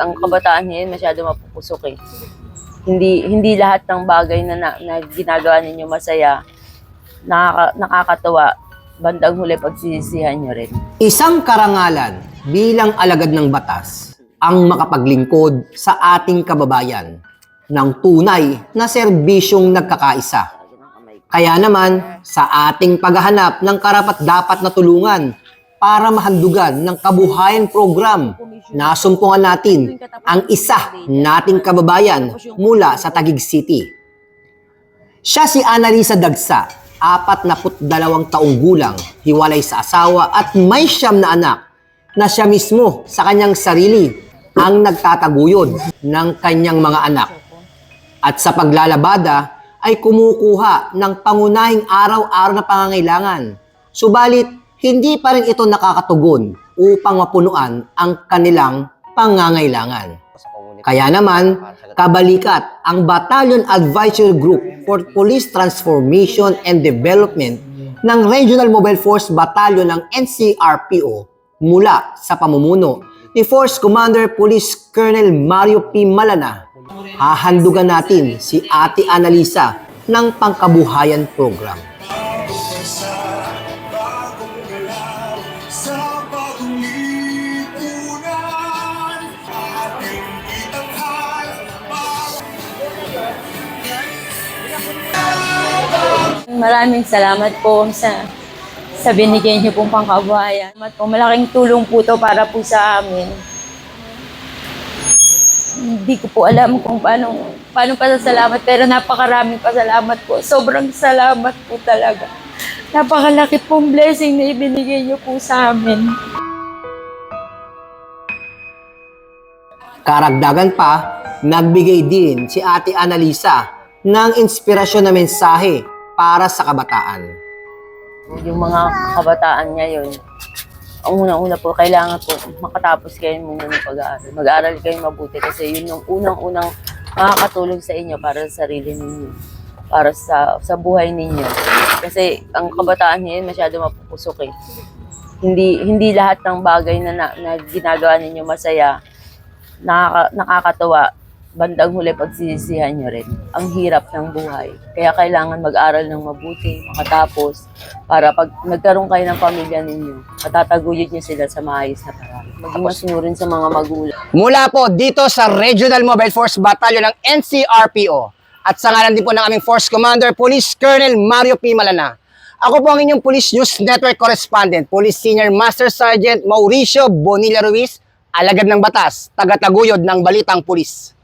ang kabataan ngayon masyado mapupusok eh. Hindi hindi lahat ng bagay na, na, na ginagawa ninyo masaya, nakaka, nakakatawa, bandang huli pagsisisihan nyo rin. Isang karangalan bilang alagad ng batas ang makapaglingkod sa ating kababayan ng tunay na serbisyong nagkakaisa. Kaya naman, sa ating paghahanap ng karapat-dapat na tulungan para mahandugan ng kabuhayan program, nasumpungan natin ang isa nating kababayan mula sa Taguig City. Siya si Annalisa Dagsa, apat na dalawang taong gulang, hiwalay sa asawa at may siyam na anak na siya mismo sa kanyang sarili ang nagtataguyod ng kanyang mga anak. At sa paglalabada ay kumukuha ng pangunahing araw-araw na pangangailangan. Subalit, hindi pa rin ito nakakatugon upang mapunuan ang kanilang pangangailangan. Kaya naman, kabalikat ang Battalion Advisory Group for Police Transformation and Development ng Regional Mobile Force Battalion ng NCRPO mula sa pamumuno ni Force Commander Police Colonel Mario P. Malana. Hahandugan natin si Ate Annalisa ng Pangkabuhayan Program. Maraming salamat po sa sa binigay niyo pong pangkabuhayan. Salamat po, malaking tulong po to para po sa amin. Hindi ko po alam kung paano, paano pasasalamat, pero napakaraming pasalamat po. Sobrang salamat po talaga. Napakalaki pong blessing na ibinigay niyo po sa amin. Karagdagan pa, nagbigay din si Ate Annalisa ng inspirasyon na mensahe para sa kabataan. Yung mga kabataan ngayon, ang unang-una po, kailangan po makatapos kayo muna ng pag-aaral. Mag-aaral kayo mabuti kasi yun yung unang-unang makakatulong sa inyo para sa sarili ninyo, para sa sa buhay ninyo. Kasi ang kabataan ngayon masyado mapupusok eh. Hindi hindi lahat ng bagay na, na, na ginagawa ninyo masaya, nakaka, nakakatawa, bandang huli pagsisisihan nyo rin. Ang hirap ng buhay. Kaya kailangan mag-aral ng mabuti, makatapos, para pag nagkaroon kayo ng pamilya ninyo, matataguyod nyo sila sa maayos na paraan. Maging masunurin sa mga magulang. Mula po dito sa Regional Mobile Force Battalion ng NCRPO at sa ngalan din po ng aming Force Commander, Police Colonel Mario P. Malana. Ako po ang inyong Police News Network Correspondent, Police Senior Master Sergeant Mauricio Bonilla Ruiz, alagad ng batas, tagataguyod ng Balitang Pulis.